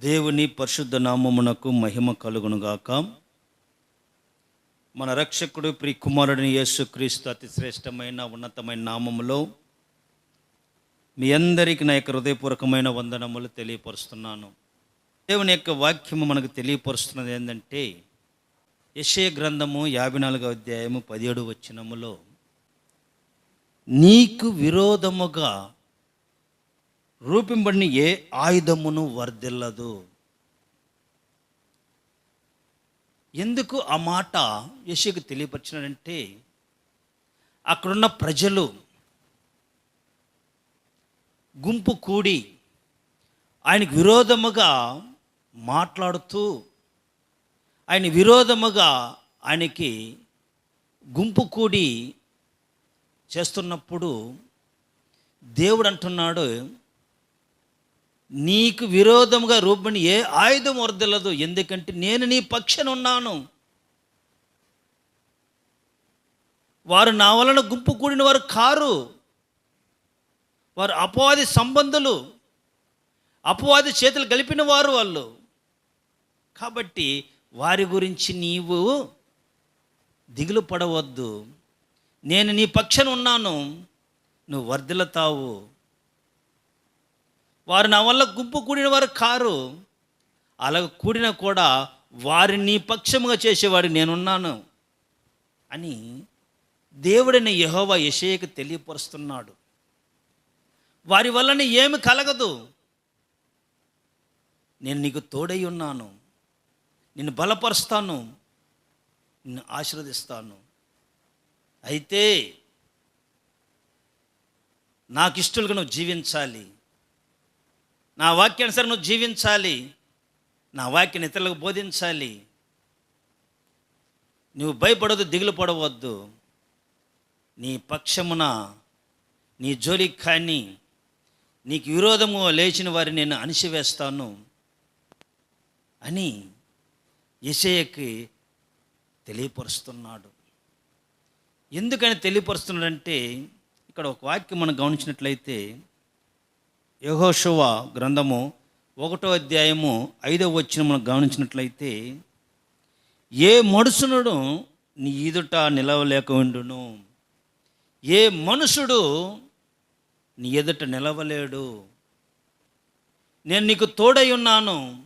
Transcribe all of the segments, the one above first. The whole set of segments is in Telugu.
దేవుని పరిశుద్ధ నామమునకు మహిమ కలుగునుగాక. మన రక్షకుడు ప్రి కుమారుడిని యేసుక్రీస్తు అతి శ్రేష్టమైన ఉన్నతమైన నామములో మీ అందరికీ నా యొక్క హృదయపూర్వకమైన వందనములు తెలియపరుస్తున్నాను. దేవుని యొక్క వాక్యము మనకు తెలియపరుస్తున్నది ఏంటంటే యశయ గ్రంథము యాభై నాలుగో అధ్యాయము పదిహేడు వచ్చినములో నీకు విరోధముగా రూపింపడిన ఏ ఆయుధమును వర్ధిల్లదు. ఎందుకు ఆ మాట యశకు తెలియపరిచినాడంటే అక్కడున్న ప్రజలు గుంపు కూడి ఆయనకు విరోధముగా మాట్లాడుతూ ఆయన విరోధముగా ఆయనకి గుంపు కూడి చేస్తున్నప్పుడు దేవుడు అంటున్నాడు నీకు విరోధముగా రూపణి ఏ ఆయుధం వర్దలదు. ఎందుకంటే నేను నీ పక్షనున్నాను. వారు నా వలన గుంపు కూడిన వారు కారు. వారు అపవాది సంబంధులు. అపవాది చేతులు కలిపిన వారు వాళ్ళు. కాబట్టి వారి గురించి నీవు దిగులు పడవద్దు. నేను నీ పక్షాన ఉన్నాను నువ్వు వర్ధిల్లుతావు వారు నా వల్ల గుంపు కూడిన వారు కారు. అలా కూడిన కూడా వారిని పక్షముగా చేసేవాడు నేనున్నాను అని దేవుడైన యహోవా యషయకు తెలియపరుస్తున్నాడు. వారి వలన ఏమి కలగదు. నేను నీకు తోడై ఉన్నాను. నిన్ను బలపరుస్తాను. నిన్ను ఆశీర్వదిస్తాను. అయితే నాకు ఇష్టలుగా నువ్వు జీవించాలి. నా వాక్యానుసారం నువ్వు జీవించాలి. నా వాక్యాన్ని ఇతరులకు బోధించాలి. నువ్వు భయపడవద్దు దిగులు పడవద్దు. నీ పక్షమున నీ జోలికి కానీ నీకు విరోధము లేచిన వారిని నేను అణిసివేస్తాను అని ఇషయకి తెలియపరుస్తున్నాడు. ఎందుకని తెలియపరుస్తున్నాడంటే ఇక్కడ ఒక వాక్యం మనం గమనించినట్లయితే యహోశువ గ్రంథము ఒకటో అధ్యాయము ఐదవ వచ్చిన మనం గమనించినట్లయితే ఏ మనుషునుడు నీ ఎదుట నిలవలేక ఉండును? ఏ మనుషుడు నీ ఎదుట నిలవలేడు? నేను నీకు తోడై ఉన్నాను.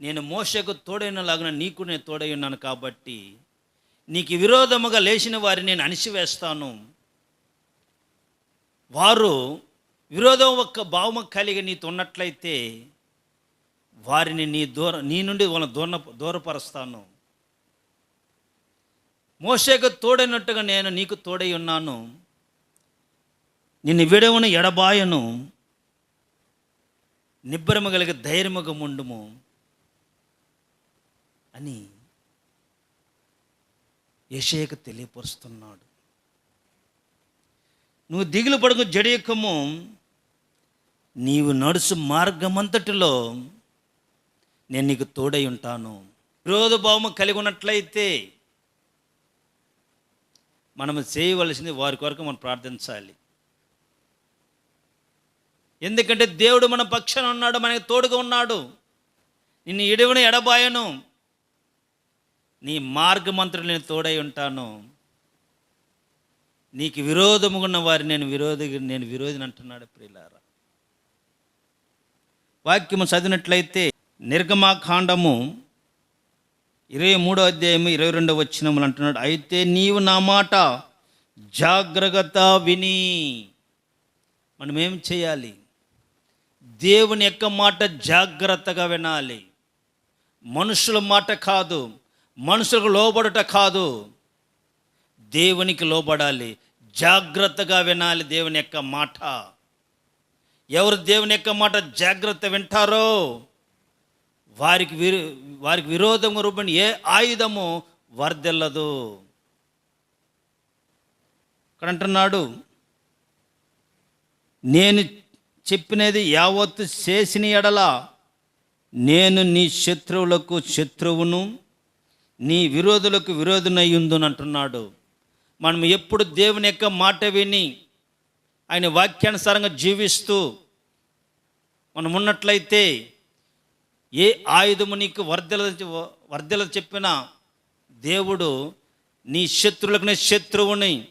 నేను మోసకు తోడైనలాగా నీకు నేను తోడై ఉన్నాను కాబట్టి నీకు విరోధముగా లేచిన వారిని నేను అణిసివేస్తాను వారు విరోధం ఒక్క భావము కలిగి నీతో ఉన్నట్లయితే వారిని నీ దూర నీ నుండి వాళ్ళని దూర దూరపరుస్తాను. మోసేకు తోడైనట్టుగా నేను నీకు తోడై ఉన్నాను. నిన్ను విడవను ఎడబాయను. నిబ్బరము కలిగి ధైర్యముగా ముండుము అని యషేకు తెలియపరుస్తున్నాడు. నువ్వు దిగులు పడకు జడియకము నీవు నడుసు మార్గమంతటిలో నేను నీకు తోడై ఉంటాను. విరోధభావము కలిగి ఉన్నట్లయితే మనం చేయవలసింది వారి కొరకు మనం ప్రార్థించాలి. ఎందుకంటే దేవుడు మన పక్షాన ఉన్నాడు మనకి తోడుగా ఉన్నాడు. నిన్ను ఎడవని ఎడబాయను. నీ మార్గమంత్రులు నేను తోడై ఉంటాను. నీకు విరోధముగా ఉన్న వారి నేను విరోధి నేను విరోధిని అంటున్నాడు ప్రియులారా. వాక్యము చదివినట్లయితే నిర్గమాకాండము ఇరవై మూడో అధ్యాయము ఇరవై రెండవ వచ్చినములు అంటున్నాడు. అయితే నీవు నా మాట జాగ్రత్త విని. మనం ఏం చేయాలి? దేవుని యొక్క మాట జాగ్రత్తగా వినాలి. మనుషుల మాట కాదు. మనుషులకు లోబడుట కాదు. దేవునికి లోబడాలి. జాగ్రత్తగా వినాలి దేవుని యొక్క మాట. ఎవరు దేవుని యొక్క మాట జాగ్రత్త వింటారో వారికి విరు వారికి విరోధము రూపం ఏ ఆయుధము వర్దెల్లదు ఇక్కడ అంటున్నాడు నేను చెప్పినది యావత్తు చేసిన ఎడల నేను నీ శత్రువులకు శత్రువును నీ విరోధులకు విరోధునయ్యుందును అంటున్నాడు మనం ఎప్పుడు దేవుని యొక్క మాట విని ఆయన వాక్యానుసారంగా జీవిస్తూ మనం ఉన్నట్లయితే ఏ ఆయుధము నీకు వర్ధల వర్ధల చెప్పిన దేవుడు నీ శత్రువులకునే శత్రువుని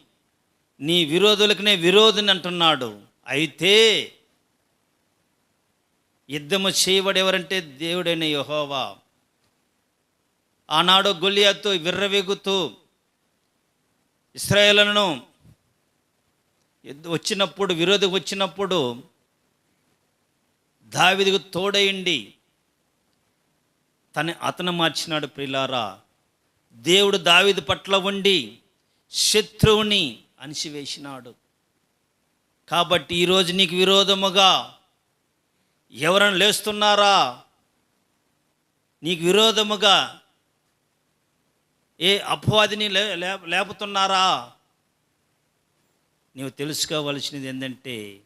నీ విరోధులకునే విరోధిని అంటున్నాడు. అయితే యుద్ధము ఎవరంటే దేవుడైన యహోవా. ఆనాడు గొలియాతో విర్రవెగుతూ ఇస్రాయేలను వచ్చినప్పుడు విరోధి వచ్చినప్పుడు దావిదికి తోడయండి తన అతను మార్చినాడు ప్రిలారా. దేవుడు దావిది పట్ల ఉండి శత్రువుని అణిసివేసినాడు కాబట్టి ఈరోజు నీకు విరోధముగా ఎవరైనా లేస్తున్నారా? నీకు విరోధముగా ఏ అపవాదిని లే లే- లేపుతున్నారా? నీవు తెలుసుకోవలసినది ఏంటంటే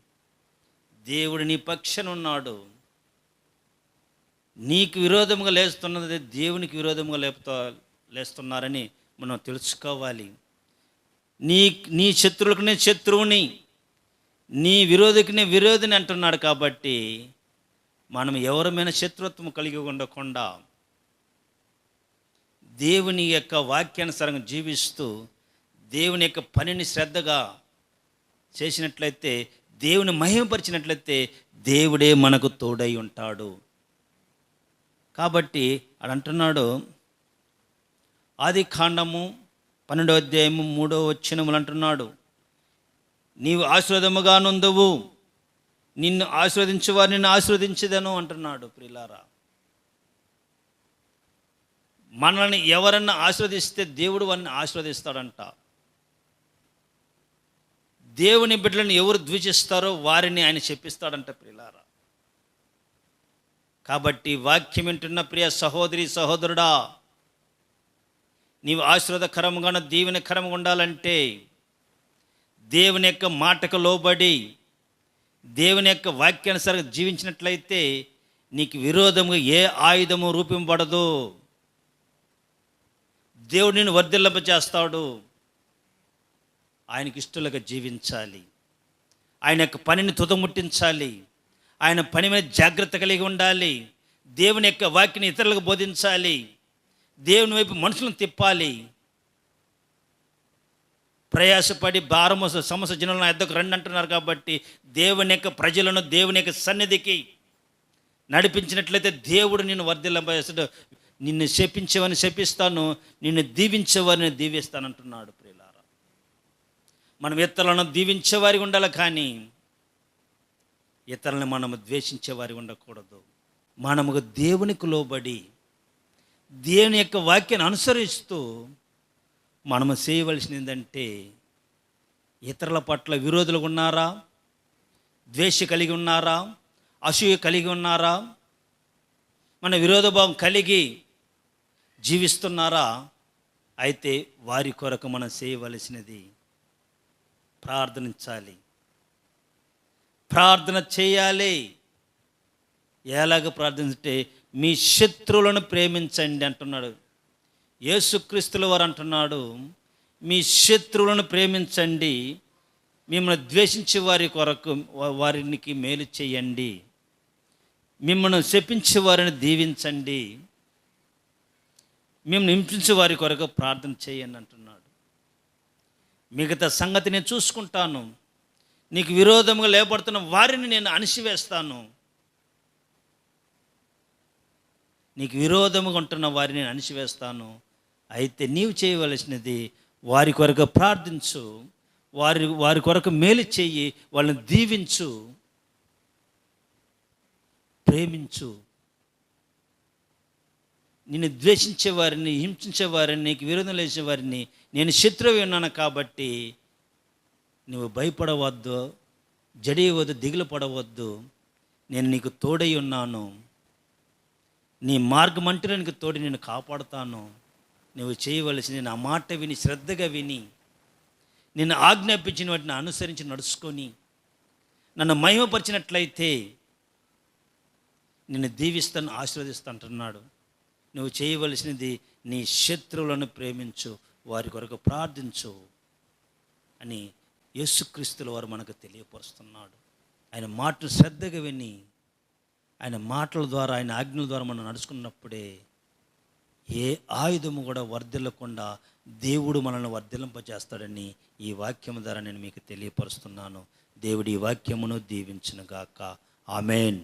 దేవుడు నీ పక్షన ఉన్నాడు. నీకు విరోధముగా లేస్తున్నది దేవునికి విరోధముగా లేపుతా లేస్తున్నారని మనం తెలుసుకోవాలి. నీ నీ శత్రువులకునే శత్రువుని నీ విరోధికినే విరోధిని అంటున్నాడు కాబట్టి మనం ఎవరమైన శత్రుత్వం కలిగి ఉండకుండా దేవుని యొక్క వాక్యానుసారంగా జీవిస్తూ దేవుని యొక్క పనిని శ్రద్ధగా చేసినట్లయితే దేవుని మహిమపరిచినట్లయితే దేవుడే మనకు తోడై ఉంటాడు. కాబట్టి ఆడు అంటున్నాడు ఆది కాండము పన్నెండో అధ్యాయము మూడో వచ్చినములు అంటున్నాడు నీవు ఆశీర్వదముగా నుందువు నిన్ను ఆశీర్వదించేవారు నిన్ను ఆశీర్వదించదను అంటున్నాడు ప్రిలారా. మనల్ని ఎవరన్నా ఆశీర్వదిస్తే దేవుడు వారిని ఆశీర్వదిస్తాడంట. దేవుని బిడ్డలను ఎవరు ద్వేషిస్తారో వారిని ఆయన చెప్పిస్తాడంట ప్రిలారా. కాబట్టి వాక్యం వింటున్న ప్రియ సహోదరి సహోదరుడా నీవు ఆశీర్వాదకరంగాను దీవెనకరంగా ఉండాలంటే దేవుని యొక్క మాటకు లోబడి దేవుని యొక్క వాక్యానుసారంగా జీవించినట్లయితే నీకు విరోధముగా ఏ ఆయుధము రూపింపబడదు. దేవుడు నిన్ను వర్ధిల్లింప చేస్తాడు ఆయనకి ఇష్టలుగా జీవించాలి. ఆయన యొక్క పనిని తుదముట్టించాలి. ఆయన పని మీద జాగ్రత్త కలిగి ఉండాలి. దేవుని యొక్క వాక్యని ఇతరులకు బోధించాలి. దేవుని వైపు మనుషులను తిప్పాలి. ప్రయాసపడి భారము సమస్య జనులు నా ఎద్దకు రండి అంటున్నారు కాబట్టి దేవుని యొక్క ప్రజలను దేవుని యొక్క సన్నిధికి నడిపించినట్లయితే దేవుడు నిన్ను వర్ధిల్లంపేస్తాడు నిన్ను శపించేవారిని శపిస్తాను నిన్ను దీవించేవారిని దీవిస్తానంటున్నాడు ప్రియుల మనం ఇతరులను దీవించేవారి ఉండాలి కానీ ఇతరులను మనము ద్వేషించేవారి ఉండకూడదు. మనము దేవునికి లోబడి దేవుని యొక్క వాక్యాన్ని అనుసరిస్తూ మనము చేయవలసింది ఏంటంటే ఇతరుల పట్ల విరోధులు ఉన్నారా? ద్వేష కలిగి ఉన్నారా? అసూయ కలిగి ఉన్నారా? మన విరోధభావం కలిగి జీవిస్తున్నారా? అయితే వారి కొరకు మనం చేయవలసినది ప్రార్థనించాలి. ప్రార్థన చేయాలి. ఎలాగ ప్రార్థించే మీ శత్రువులను ప్రేమించండి అంటున్నాడు. యేసుక్రీస్తుల వారు అంటున్నాడు మీ శత్రువులను ప్రేమించండి. మిమ్మల్ని ద్వేషించే వారి కొరకు వారికి మేలు చేయండి. మిమ్మల్ని శపించే వారిని దీవించండి. మిమ్మల్ని హింసించే వారి కొరకు ప్రార్థన చేయండి అంటున్నాడు. మిగతా సంగతి నేను చూసుకుంటాను. నీకు విరోధముగా లేపడుతున్న వారిని నేను అణిసివేస్తాను నీకు విరోధముగా ఉంటున్న వారిని నేను అణిసివేస్తాను అయితే నీవు చేయవలసినది వారి కొరకు ప్రార్థించు. వారి వారి కొరకు మేలు చెయ్యి వాళ్ళని దీవించు. ప్రేమించు. నిన్ను ద్వేషించే వారిని హింసించే వారిని నీకు విరోధం లేచే వారిని నేను శత్రువు ఉన్నాను కాబట్టి నువ్వు భయపడవద్దు జడియవద్దు దిగులు పడవద్దు. నేను నీకు తోడై ఉన్నాను. నీ మార్గమంటే నీకు తోడి నేను కాపాడుతాను. నువ్వు చేయవలసింది నా మాట విని శ్రద్ధగా విని నేను ఆజ్ఞాపించిన వాటిని అనుసరించి నడుచుకొని నన్ను మహిమపరిచినట్లయితే నిన్ను దీవిస్తాను ఆశీర్వదిస్తాను అంటున్నాడు. నువ్వు చేయవలసినది నీ శత్రువులను ప్రేమించు వారి కొరకు ప్రార్థించు అని యేసుక్రీస్తుల వారు మనకు తెలియపరుస్తున్నాడు. ఆయన మాటలు శ్రద్ధగా విని ఆయన మాటల ద్వారా ఆయన ఆజ్ఞల ద్వారా మనం నడుచుకున్నప్పుడే ఏ ఆయుధము కూడా వర్ధిల్లకుండా దేవుడు మనల్ని వర్ధిలింపజేస్తాడని ఈ వాక్యము ద్వారా నేను మీకు తెలియపరుస్తున్నాను. దేవుడి ఈ వాక్యమును దీవించినగాక ఆమెన్.